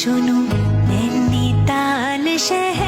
শোনো নৈনিতাল শহর।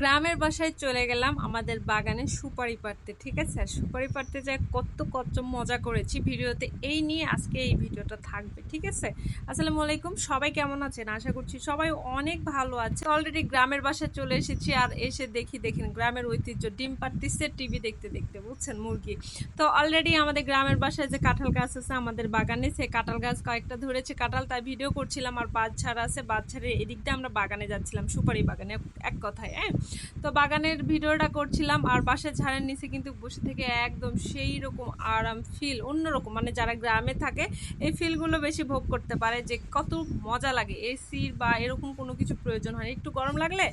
গ্রামের বাসায় চলে গেলাম আমাদের বাগানে সুপারি পাড়তে, ঠিক আছে? আর সুপারি পাড়তে যাই, কত কত মজা করেছি ভিডিওতে। এই নিয়ে আজকে এই ভিডিওটা থাকবে, ঠিক আছে? আসসালামু আলাইকুম, সবাই কেমন আছেন? আশা করছি সবাই অনেক ভালো আছে অলরেডি গ্রামের বাসায় চলে এসেছি আর এসে দেখি, দেখেন গ্রামের ঐতিহ্য, ডিম পাড়তেছে, টিভি দেখতে দেখতে, বুঝছেন মুরগি? তো অলরেডি আমাদের গ্রামের বাসায় যে কাঁঠাল গাছ আছে আমাদের বাগানে, সে কাঁঠাল গাছ কয়েকটা ধরেছে, কাঁঠাল তাই ভিডিও করছিলাম আর বাচ্চারা আছে, বাচ্চারা এদিক দিয়ে আমরা বাগানে যাচ্ছিলাম, সুপারি বাগানে, এক কথায় হ্যাঁ? তো বাগানের ভিডিওটা করছিলাম আর বাসায় ঝাড়ের নিচে কিন্তু বসে থেকে একদম সেই রকম আরাম ফিল অন্যরকম মানে যারা গ্রামে থাকে, এই ফিলগুলো বেশি ভোগ করতে পারে যে কত মজা লাগে। এসির বা এরকম কোনো কিছু প্রয়োজন হয়। একটু গরম লাগলে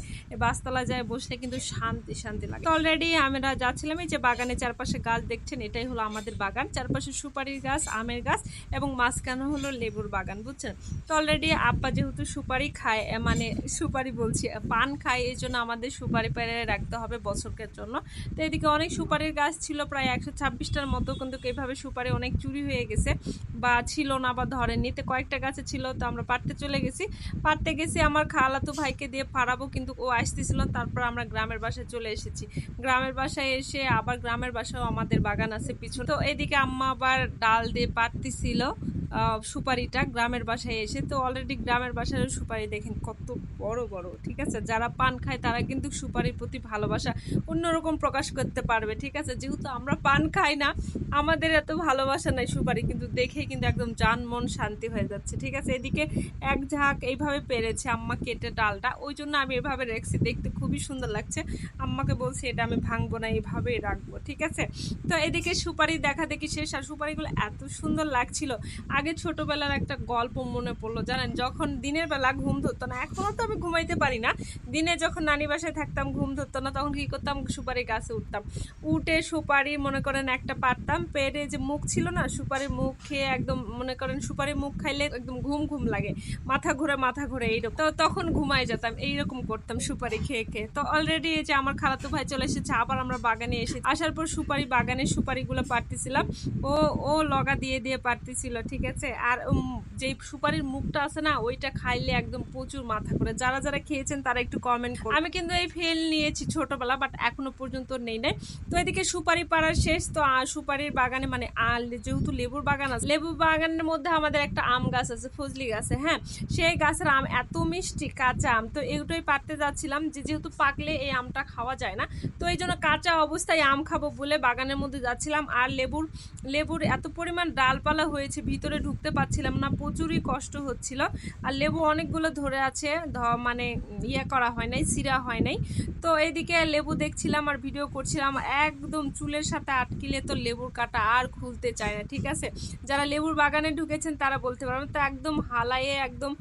বাসতলা যায় বসলে কিন্তু শান্তি শান্তি লাগে। অলরেডি আমরা যাচ্ছিলাম এই যে বাগানে চারপাশে গাছ দেখছেন, এটাই হলো আমাদের বাগান। চারপাশে সুপারির গাছ, আমের গাছ এবং মাঝখানে হলো লেবুর বাগান, বুঝছেন? তো অলরেডি আব্বা যেহেতু সুপারি খায় মানে সুপারি বলছি, পান খায়, এই জন্য আমাদের সুপারি পেরে রাখতে হবে বছরকের জন্য। তো এদিকে অনেক সুপারির গাছ ছিল প্রায় একশো ছাব্বিশটার মতো কিন্তু এইভাবে সুপারি অনেক চুরি হয়ে গেছে বা ছিল না বা ধরেননি। তো কয়েকটা গাছে ছিল তো আমরা পাড়তে চলে গেছি। পাড়তে গেছি আমার খালাতো ভাইকে দিয়ে পাড়াবো কিন্তু ও আসতেছিল তারপর আমরা গ্রামের বাসায় চলে এসেছি। গ্রামের বাসায় এসে আবার গ্রামের বাসাও আমাদের বাগান আছে পিছনে। তো এদিকে আম্মা আবার ডাল দিয়ে পাড়তেছিল। আহ, সুপারিটা গ্রামের বাসায় এসে, তো অলরেডি গ্রামের বাসায় সুপারি দেখেন কত বড় বড়, ঠিক আছে? যারা পান খায় তারা কিন্তু সুপারির প্রতি ভালোবাসা অন্যরকম প্রকাশ করতে পারবে, ঠিক আছে? যেহেতু আমরা পান খাই না, আমাদের এত ভালোবাসা নাই সুপারি, কিন্তু দেখে কিন্তু একদম যান মন শান্তি হয়ে যাচ্ছে, ঠিক আছে? এদিকে এক ঝাঁক এইভাবে পেরেছে আম্মা কেটে ডালটা, ওই জন্য আমি এভাবে রেখেছি, দেখতে খুবই সুন্দর লাগছে। আম্মাকে বলছি, এটা আমি ভাঙবো না এইভাবেই রাখব ঠিক আছে? তো এদিকে সুপারি দেখা দেখি শেষ, আর সুপারিগুলো এত সুন্দর লাগছিল। আগে ছোটবেলার একটা গল্প মনে পড়ল, জানেন? যখন দিনের বেলা ঘুম ধরতো না, এখনও তো আমি ঘুমাইতে পারি না। দিনে যখন নানি বাসায় থাকতাম, ঘুম ধরতো না, তখন কি করতাম? সুপারি গাছে উঠতাম। উঠে সুপারি, মনে করেন, একটা পারতাম পেটে যে মুখ ছিল না, সুপারির মুখ খেয়ে একদম, মনে করেন সুপারি মুখ খাইলে একদম ঘুম ঘুম লাগে। মাথা ঘুরে মাথা ঘুরে এইরকম। তো তখন ঘুমাই যেতাম, এইরকম করতাম সুপারি খেয়ে খেয়ে। তো অলরেডি এই যে আমার খালাতো ভাই চলে এসেছে, আবার আমরা বাগানে এসে আসার পর সুপারি বাগানে সুপারিগুলো পারতেছিলাম। ও ও লগা দিয়ে দিয়ে পারতেছিল, ঠিক আছে আর যেই সুপারির মুখটা আছে না, ওইটা খাইলে একদম প্রচুর মাথা করে যারা যারা খেয়েছেন, তারা একটু কমেন্ট করুন। আমি কিন্তু এই ফেল নিয়েছি ছোটবেলা বাট এখনও পর্যন্ত নেই নাই। তো এদিকে সুপারি পাড়ার শেষ, তো সুপারির বাগানে মানে আল, যেহেতু লেবুর বাগান আছে লেবু বাগানের মধ্যে আমাদের একটা আম গাছ আছে, ফজলি গাছে হ্যাঁ? সেই গাছের আম এত মিষ্টি কাঁচা আম, তো এগুলোই পাড়তে যাচ্ছিলাম যে যেহেতু পাকলে এই আমটা খাওয়া যায় না, তো এই জন্য কাঁচা অবস্থায় আম খাব বলে বাগানের মধ্যে যাচ্ছিলাম। আর লেবুর লেবুর এত পরিমাণ ডালপালা হয়েছে, ভিতরে ঢুকতে পারছিলাম না, প্রচুরই কষ্ট হচ্ছিল। আর লেবু অনেকগুলো ধরে আছে মানে ইয়ে করা হয় নাই সিরা হয় নাই। তো এদিকে লেবু দেখছিলাম আর ভিডিও করছিলাম, একদম চুলের সাথে আটকিলে তো লেবুর কাটা আর খুলতে চায় না, ঠিক আছে? যারা লেবুর বাগানে ঢুকেছেন তারা বলতে পারবেন, তো একদম হালায়ে, একদম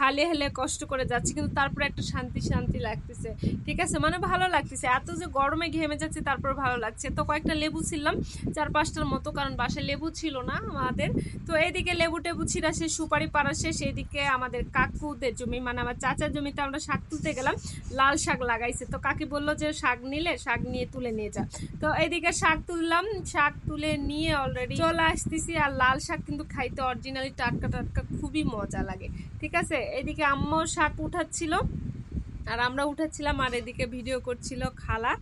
হালে হেলে কষ্ট করে যাচ্ছি, কিন্তু তারপরে একটা শান্তি শান্তি লাগতেছে, ঠিক আছে? মানে ভালো লাগতেছে, এত যে গরমে ঘেমে যাচ্ছে তারপর ভালো লাগছে। তো কয়েকটা লেবু ছিলাম, চার পাঁচটার মতো, কারণ বাসায় লেবু ছিল না আমাদের। তো এইদিকে লেবু টেবু ছিঁড়া শেষ, সুপারি পাড়া শেষ, এইদিকে আমাদের কাকুদের জমি মানে আমার চাচার জমিতে আমরা শাক তুলতে গেলাম, লাল শাক লাগাইছে। তো কাকি বলল যে, শাক নিলে শাক নিয়ে তুলে নিয়ে যা। তো এইদিকে শাক তুললাম, শাক তুলে নিয়ে অলরেডি চলে আসতেছি। আর লাল শাক কিন্তু খাইতে অরিজিনালি টাটকা টাটকা খুবই মজা লাগে। ঠিক আছে? এদিকে আম্মাও শাক উঠাচ্ছিল। আর আমরা উঠেছিলাম আর এদিকে ভিডিও করছিল খালা।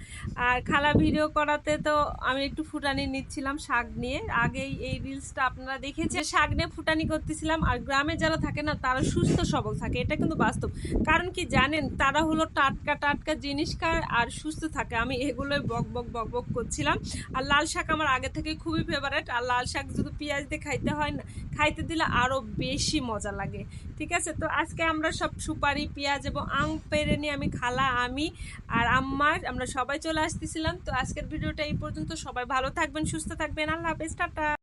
আর খালা ভিডিও করাতে তো আমি একটু ফুটানি নিচ্ছিলাম শাক নিয়ে। আগেই এই রিলসটা আপনারা দেখেছেন। শাক নিয়ে ফুটানি করতেছিলাম আর গ্রামে যারা থাকে না, তারা সুস্থ সবল থাকে। এটা কিন্তু বাস্তব। কারণ কি জানেন, তারা হলো টাটকা টাটকা জিনিস খায় আর সুস্থ থাকে। আমি এগুলোই বক বক বক বক করছিলাম। আর লাল শাক আমার আগে থেকে খুবই ফেভারেট আর লাল শাক যদি পেঁয়াজ দিয়ে খাইতে হয় না, খাইতে দিলে আরও বেশি মজা লাগে। ঠিক আছে? তো আজকে আমরা সব সুপারি, পেঁয়াজ এবং আম পেরে নিয়ে আমি খালা, আমি আর আম্মার, আমরা সবাই চলে আসতেছিলাম। তো আজকের ভিডিওটা এই পর্যন্ত। সবাই ভালো থাকবেন, সুস্থ থাকবেন। আল্লাহ হাফেজ, টাটা।